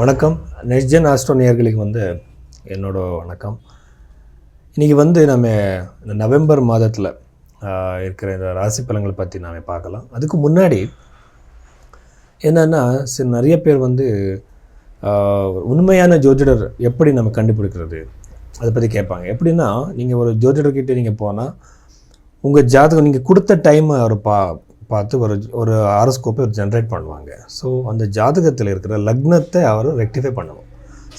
வணக்கம். Next astro வந்து என்னோட வணக்கம். இன்றைக்கி வந்து நம்ம இந்த நவம்பர் மாதத்தில் இருக்கிற இந்த ராசி பலன்களை பற்றி நாம் பார்க்கலாம். அதுக்கு முன்னாடி என்னென்னா சில நிறைய பேர் வந்து உண்மையான ஜோதிடர் எப்படி நம்ம கண்டுபிடிக்கிறது? அதை பற்றி கேட்பாங்க. எப்படின்னா நீங்கள் ஒரு ஜோதிடர்கிட்ட நீங்கள் போனால் உங்கள் ஜாதகம் நீங்கள் கொடுத்த டைம் அவர் பா பார்த்து ஒரு ஒரு ஆரோஸ்கோப்பை ஒரு ஜென்ரேட் பண்ணுவாங்க. ஸோ அந்த ஜாதகத்தில் இருக்கிற லக்னத்தை அவர் ரெக்டிஃபை பண்ணணும்.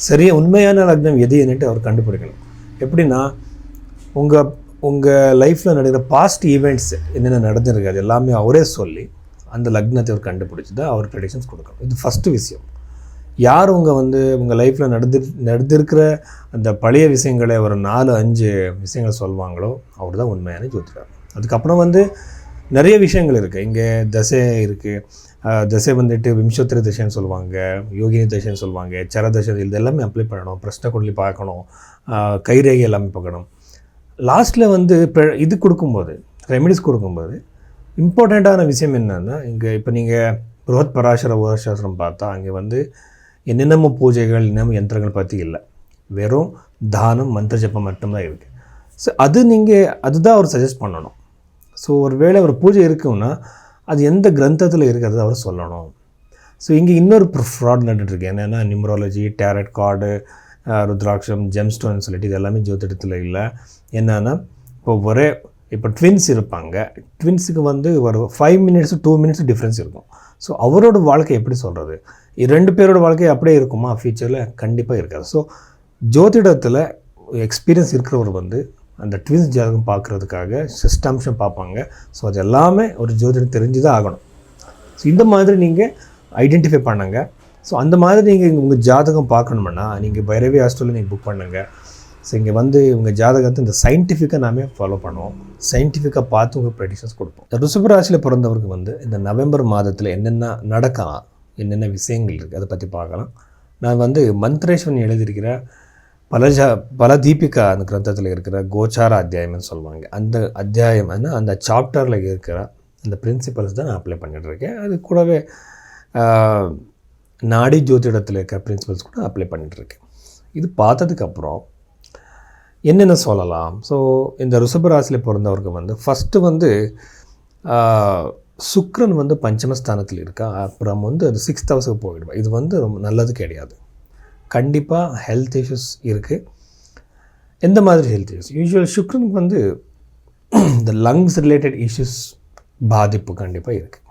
சரியாக உண்மையான லக்னம் எது என்னட்டு அவர் கண்டுபிடிக்கணும். எப்படின்னா உங்கள் உங்கள் லைஃப்பில் நடக்கிற பாஸ்ட் ஈவெண்ட்ஸ் என்னென்ன நடந்திருக்கு அது எல்லாமே அவரே சொல்லி அந்த லக்னத்தை அவர் கண்டுபிடிச்சி தான் அவர் ப்ரெடிக்ஷன்ஸ் கொடுக்கணும். இது ஃபஸ்ட்டு விஷயம். யார் உங்கள் வந்து உங்கள் லைஃப்பில் நடந்து நடந்திருக்கிற அந்த பழைய விஷயங்களை ஒரு நாலு அஞ்சு விஷயங்களை சொல்லுவாங்களோ அவர் தான் உண்மையான ஜோதிடர். அதுக்கப்புறம் வந்து நிறைய விஷயங்கள் இருக்குது இங்கே தசை இருக்குது தசை வந்துட்டு விம்சோத்திர தசைன்னு சொல்லுவாங்க யோகினி தசைன்னு சொல்லுவாங்க சர தசை இது எல்லாமே அப்ளை பண்ணணும் பிரஷ்ன கொள்ளி பார்க்கணும் கைரேகை எல்லாமே பார்க்கணும். லாஸ்ட்டில் வந்து இப்போ இது கொடுக்கும்போது ரெமெடிஸ் கொடுக்கும்போது இம்பார்ட்டண்ட்டான விஷயம் என்னென்னா இங்கே இப்போ நீங்கள் புரோத் பராசர உரசாஸ்திரம் பார்த்தா அங்கே வந்து என்னென்னமோ பூஜைகள் என்னென்ன யந்திரங்கள் பற்றி இல்லை. வெறும் தானம் மந்திர ஜப்பம் மட்டும்தான் இருக்குது ஸோ அது நீங்கள் அதுதான் அவர் சஜஸ்ட் பண்ணணும். ஸோ ஒரு வேளை ஒரு பூஜை இருக்குன்னா அது எந்த கிரந்தத்தில் இருக்கிறது அவர் சொல்லணும். ஸோ இங்கே இன்னொரு ஃப்ராட் நடந்துட்டுருக்கு என்னென்னா நியூமராலஜி டேரட் கார்டு ருத்ராட்சம் ஜெம்ஸ்டோன் சொல்லிட்டு இது எல்லாமே ஜோதிடத்தில் இல்லை. என்னென்னா இப்போ ஒரே இப்போ ட்வின்ஸ் இருப்பாங்க. ட்வின்ஸுக்கு வந்து ஒரு five minutes two minutes difference இருக்கும். ஸோ அவரோட வாழ்க்கை எப்படி சொல்கிறது ரெண்டு பேரோட வாழ்க்கை அப்படியே இருக்குமா? ஃபியூச்சரில் கண்டிப்பாக இருக்காது. ஸோ ஜோதிடத்தில் எக்ஸ்பீரியன்ஸ் இருக்கிறவர் வந்து அந்த ட்வின்ஸ் ஜாதகம் பார்க்குறதுக்காக சிஸ்டம்ஷம் பார்ப்பாங்க. ஸோ அது எல்லாமே ஒரு ஜோதிடம் தெரிஞ்சு தான் ஆகணும். ஸோ இந்த மாதிரி நீங்கள் ஐடென்டிஃபை பண்ணுங்க. ஸோ அந்த மாதிரி நீங்கள் உங்கள் ஜாதகம் பார்க்கணும்னா நீங்கள் பைரவி ஹாஸ்டலில் நீங்கள் புக் பண்ணுங்க. ஸோ இங்கே வந்து உங்கள் ஜாதகத்தை இந்த சயின்டிஃபிக்காக நாமே ஃபாலோ பண்ணுவோம். சயின்டிஃபிக்காக பார்த்து உங்கள் ப்ரெடிஷன்ஸ் கொடுப்போம். இந்த பிறந்தவருக்கு வந்து இந்த நவம்பர் மாதத்தில் என்னென்ன நடக்கலாம் என்னென்ன விஷயங்கள் இருக்குது அதை பற்றி பார்க்கலாம். நான் வந்து மந்த்ரேஸ்வரன் எழுதியிருக்கிற பல ஜா பல தீபிகா அந்த கிரந்தத்தில் இருக்கிற கோச்சார அத்தியாயம்னு சொல்லுவாங்க. அந்த அத்தியாயம் அந்த சாப்டரில் இருக்கிற அந்த பிரின்சிபல்ஸ் தான் நான் அப்ளை பண்ணிட்டு இருக்கேன் அது கூடவே நாடி ஜோதிடத்தில் இருக்கிற பிரின்சிபல்ஸ் கூட அப்ளை பண்ணிட்டுருக்கேன். இது பார்த்ததுக்கப்புறம் என்னென்ன சொல்லலாம்? ஸோ இந்த ரிஷபராசியில் பிறந்தவருக்கு வந்து ஃபஸ்ட்டு வந்து சுக்ரன் வந்து பஞ்சமஸ்தானத்தில் இருக்கா? அப்புறம் வந்து அது சிக்ஸ்த் ஹவுஸுக்கு போயிடுவா இது வந்து ரொம்ப நல்லது கிடையாது. கண்டிப்பாக ஹெல்த் இஷ்யூஸ் இருக்குது எந்த மாதிரி ஹெல்த் இஷ்யூஸ் யூஸ்வல் சுக்ரனுக்கு வந்து இந்த லங்ஸ் ரிலேட்டட் இஷ்யூஸ் பாதிப்பு கண்டிப்பாக இருக்குது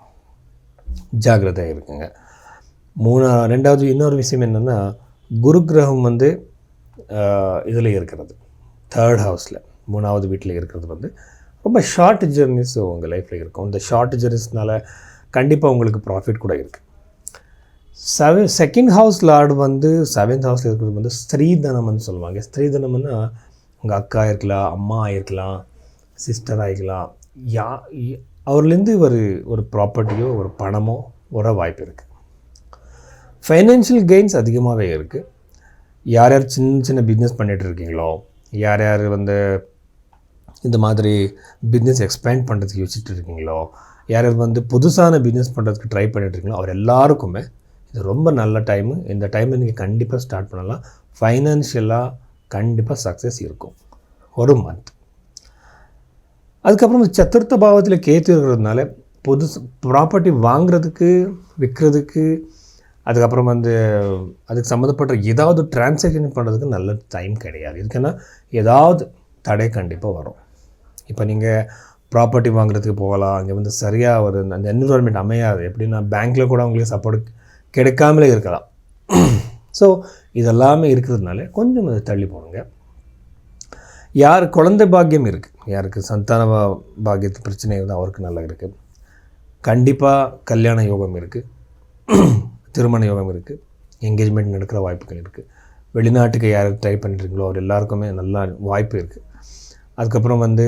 ஜாக்கிரதையாக இருக்குங்க. மூணா ரெண்டாவது இன்னொரு விஷயம் என்னென்னா குரு கிரகம் வந்து இதில் இருக்கிறது. தேர்ட் ஹவுஸில் மூணாவது வீட்டில் இருக்கிறது வந்து ரொம்ப ஷார்ட் ஜெர்னிஸ் உங்கள் லைஃப்பில் இருக்கும். இந்த ஷார்ட் ஜெர்னிஸ்னால் கண்டிப்பாக உங்களுக்கு ப்ராஃபிட் கூட இருக்குது செவன் செகண்ட் ஹவுஸ் லார்டு வந்து செவன்த் ஹவுஸில் இருக்கிறது வந்து ஸ்திரீதனம்னு சொல்லுவாங்க. ஸ்திரீதனம்னா உங்கள் அக்கா இருக்கலாம் அம்மா இருக்கலாம் சிஸ்டர் ஆகிக்கலாம் யா அவர்லேருந்து ஒரு ஒரு ப்ராப்பர்ட்டியோ ஒரு பணமோ வர வாய்ப்பு இருக்குது ஃபைனான்ஷியல் கெயின்ஸ் அதிகமாகவே இருக்குது யார் யார் சின்ன சின்ன பிஸ்னஸ் பண்ணிகிட்டு இருக்கீங்களோ யார் யார் வந்து இந்த மாதிரி பிஸ்னஸ் எக்ஸ்பேண்ட் பண்ணுறதுக்கு யோசிச்சுட்டு இருக்கீங்களோ யார் யார் வந்து புதுசான பிஸ்னஸ் பண்ணுறதுக்கு ட்ரை பண்ணிகிட்டு இருக்கீங்களோ அவர் எல்லாருக்குமே இது ரொம்ப நல்ல டைமு இந்த டைமில் நீங்கள் கண்டிப்பாக ஸ்டார்ட் பண்ணலாம். ஃபைனான்ஷியலாக கண்டிப்பாக சக்ஸஸ் இருக்கும். ஒரு மந்த் அதுக்கப்புறம் இந்த சத்துர்த்த பாவத்தில் கேத்து இருக்கிறதுனால புதுசு ப்ராப்பர்ட்டி வாங்குறதுக்கு விற்கிறதுக்கு அதுக்கப்புறம் வந்து அதுக்கு சம்மந்தப்பட்ட ஏதாவது டிரான்சாக்ஷன் பண்ணுறதுக்கு நல்ல டைம் கிடையாது. இதுக்குன்னா ஏதாவது தடை கண்டிப்பாக வரும். இப்போ நீங்கள் ப்ராப்பர்ட்டி வாங்குறதுக்கு போகலாம். அங்கே வந்து சரியாக ஒரு அந்த என்விரான்மெண்ட் அமையாது. எப்படின்னா பேங்க்கில் கூட அவங்களுக்கு சப்போர்ட் கிடைக்காமலே இருக்கலாம். ஸோ இதெல்லாமே இருக்கிறதுனால கொஞ்சம் அதை தள்ளி போடுங்க. யார் குழந்தை பாக்கியம் இருக்குது யாருக்கு சந்தான பாக்கியத்து பிரச்சனை இருந்தால் அவருக்கு நல்லா இருக்குது கண்டிப்பாக கல்யாண யோகம் இருக்குது திருமண யோகம் இருக்குது என்கேஜ்மெண்ட் நடக்கிற வாய்ப்புகள் இருக்குது வெளிநாட்டுக்கு யார் ட்ரை பண்ணுறீங்களோ அவர் எல்லாருக்குமே நல்லா வாய்ப்பு இருக்குது அதுக்கப்புறம் வந்து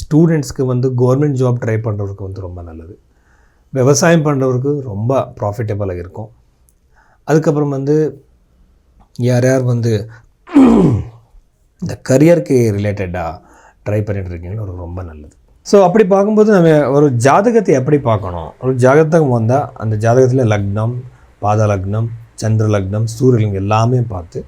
ஸ்டூடெண்ட்ஸ்க்கு வந்து கவர்மெண்ட் ஜாப் ட்ரை பண்ணுறவருக்கு வந்து ரொம்ப நல்லது. விவசாயம் பண்ணுறவருக்கு ரொம்ப ப்ராஃபிட்டபுளாக இருக்கும். அதுக்கப்புறம் வந்து யார் யார் வந்து இந்த கரியருக்கு ரிலேட்டடாக ட்ரை பண்ணிகிட்டு இருக்கீங்களோ ரொம்ப நல்லது. ஸோ அப்படி பார்க்கும்போது நம்ம ஒரு ஜாதகத்தை எப்படி பார்க்கணும்? ஒரு ஜாதகம் வந்தால் அந்த ஜாதகத்தில் லக்னம் பாத லக்னம் சந்திர லக்னம் சூரியலிங்கம் எல்லாமே பார்த்து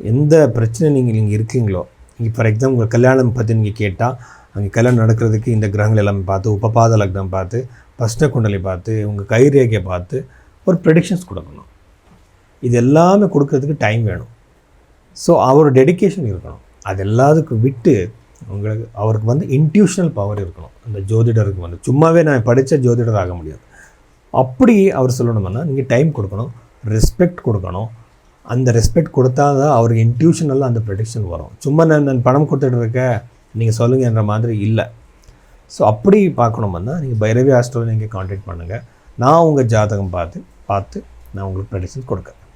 எந்த பிரச்சனை நீங்கள் இங்கே இருக்கீங்களோ நீங்கள் ஃபார் எக்ஸாம்பிள் உங்கள் கல்யாணம் பற்றி நீங்கள் கேட்டால் அங்கே கல்யாணம் நடக்கிறதுக்கு இந்த கிரகங்கள் எல்லாமே பார்த்து உபபாத லக்னம் பார்த்து பஸ்ட குண்டலி பார்த்து உங்கள் கைரேகையை பார்த்து ஒரு ப்ரெடிக்ஷன்ஸ் கொடுக்கணும். இது எல்லாமே கொடுக்கறதுக்கு டைம் வேணும். ஸோ அவர் டெடிகேஷன் இருக்கணும். அது எல்லாத்துக்கும் விட்டு உங்களுக்கு அவருக்கு வந்து இன்ட்யூஷனல் பவர் இருக்கணும். அந்த ஜோதிடருக்கு வந்து. சும்மாவே நான் படித்த ஜோதிடர் ஆக முடியாது. அப்படி அவர் சொல்லணும்னா நீங்கள் டைம் கொடுக்கணும் ரெஸ்பெக்ட் கொடுக்கணும். அந்த ரெஸ்பெக்ட் கொடுத்தா தான் அவருக்கு இன்ட்யூஷனெல்லாம் அந்த ப்ரெடிக்ஷன் வரும். சும்மா நான் நான் பணம் கொடுத்துட்டு இருக்கேன் நீங்கள் சொல்லுங்கன்ற மாதிரி இல்லை. ஸோ அப்படி பார்க்கணும்னா நீங்கள் பைரவி ஹாஸ்டலில் நீங்கள் காண்டாக்ட் பண்ணுங்கள் நான் உங்கள் ஜாதகம் பார்த்து பார்த்து நான் உங்களுக்கு ப்ரெடிக்ஷன் கொடுக்குறேன்.